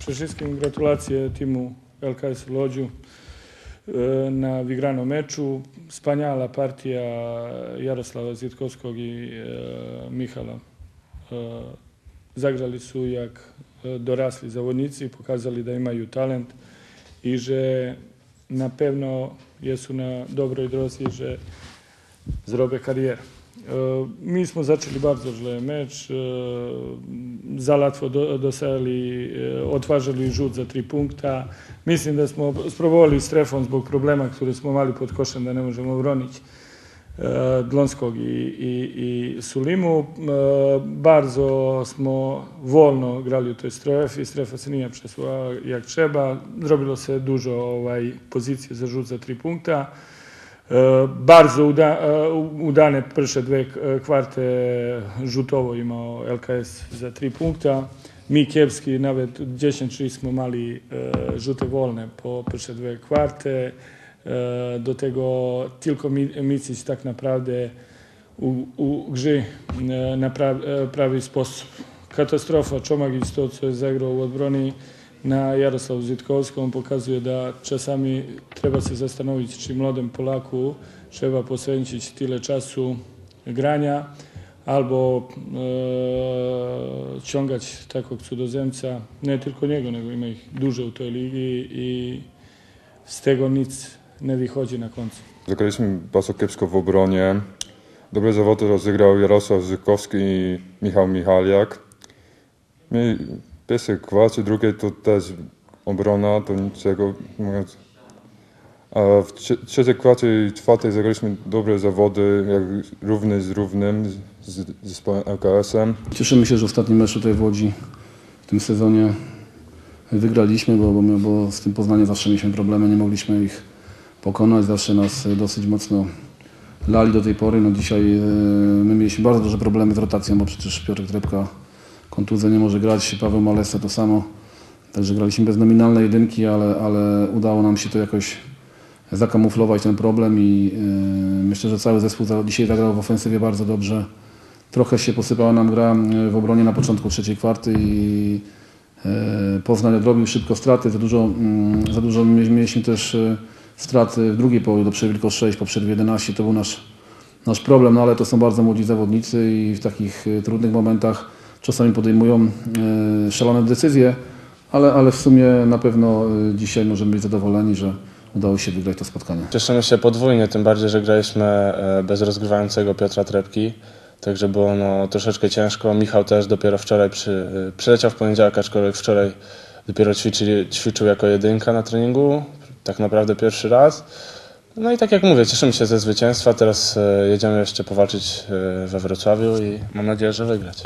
Przede wszystkim gratulacje timu LKS Lođu e, na wygranom meczu. Wspaniała partia Jaroslava Zitkovskog i e, Mihala. E, zagrali su jak e, dorasli zavodnici, pokazali da imaju talent i że na pewno jesu na dobroj drodze, że zrobe karierę. E, mi smo začeli bardzo źle mecz, e, za łatwo do, dosajali, e, otwarzali rzut za tri punkta. Mislim da smo sprobovali s trefom zbog problema który smo mali pod košem da ne možemo obronić. Dlonskog i, i, i Sulimu. Bardzo smo wolno grali u toj strefi, strefa se nije przesuwała jak trzeba. Zrobilo se dużo ovaj, pozycji za rzut za tri punkta. Eh, e, Bardzo uda, e, dane prše dve eh, kvarte žutovo imao LKS za tri punkta. Mi Kjevski, nawet 10 smo mali žute wolne po prše dve kvarte. Do tego tylko Micić tak naprawdę u, u grze na pravi sposób. Katastrofa, Čomagić to, co je zagrao u odbroni na Jaroslavu Zitkovskom pokazuje da czasami treba se zastanowić, czy młodym Polaku trzeba poświęcić tyle czasu grania albo e, ciągać takog cudozemca, nie tylko niego, nego ima ih duże u toj ligi i z tego nic nie wychodzi na końcu. Zagraliśmy bardzo kiepsko w obronie. Dobre zawody rozegrał Jarosław Zykowski i Michał Michaliak. My pierwsze kwarcie, drugie to też obrona, to niczego mówiąc. A w trze- trzeciej kwarcie i czwartej zagraliśmy dobre zawody, jak równy z równym, z z zespołem LKS-em. Cieszymy się, że ostatni mecz tutaj w Łodzi w tym sezonie wygraliśmy, bo, bo, bo z tym Poznaniem zawsze mieliśmy problemy, nie mogliśmy ich pokonać, zawsze nas e, dosyć mocno lali do tej pory. No dzisiaj e, my mieliśmy bardzo duże problemy z rotacją, bo przecież Piotr Trepka kontuzję nie może grać, Paweł Malesa to samo. Także graliśmy bez nominalnej jedynki, ale, ale udało nam się to jakoś zakamuflować ten problem i e, myślę, że cały zespół dzisiaj zagrał w ofensywie bardzo dobrze. Trochę się posypała nam gra e, w obronie na początku trzeciej kwarty i e, Poznań odrobił szybko straty. Za dużo, mm, za dużo mie- mieliśmy też straty w drugiej połowie, do tylko 6, po przerwie 11. To był nasz, nasz problem, no ale to są bardzo młodzi zawodnicy i w takich trudnych momentach czasami podejmują e, szalone decyzje, ale, ale w sumie na pewno e, dzisiaj możemy być zadowoleni, że udało się wygrać to spotkanie. Cieszymy się podwójnie, tym bardziej, że graliśmy e, bez rozgrywającego Piotra Trepki. Także było no, troszeczkę ciężko. Michał też dopiero wczoraj przy, przyleciał w poniedziałek, aczkolwiek wczoraj dopiero ćwiczyli, ćwiczył jako jedynka na treningu. Tak naprawdę pierwszy raz. No i tak jak mówię, cieszymy się ze zwycięstwa. Teraz jedziemy jeszcze powalczyć we Wrocławiu i mam nadzieję, że wygrać.